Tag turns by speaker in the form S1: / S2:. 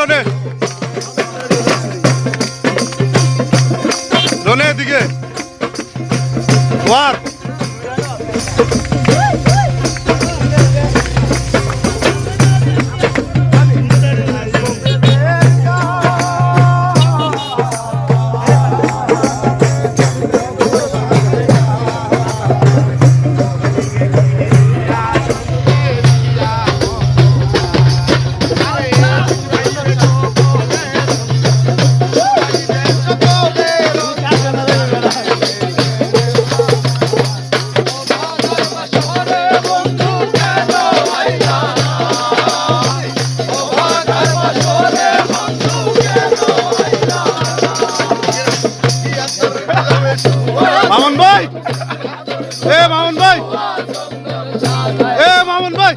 S1: রনে রনে এদিকে। ওয়ার। মামুন ভাই। এ মামুন ভাই। এ মামুন ভাই।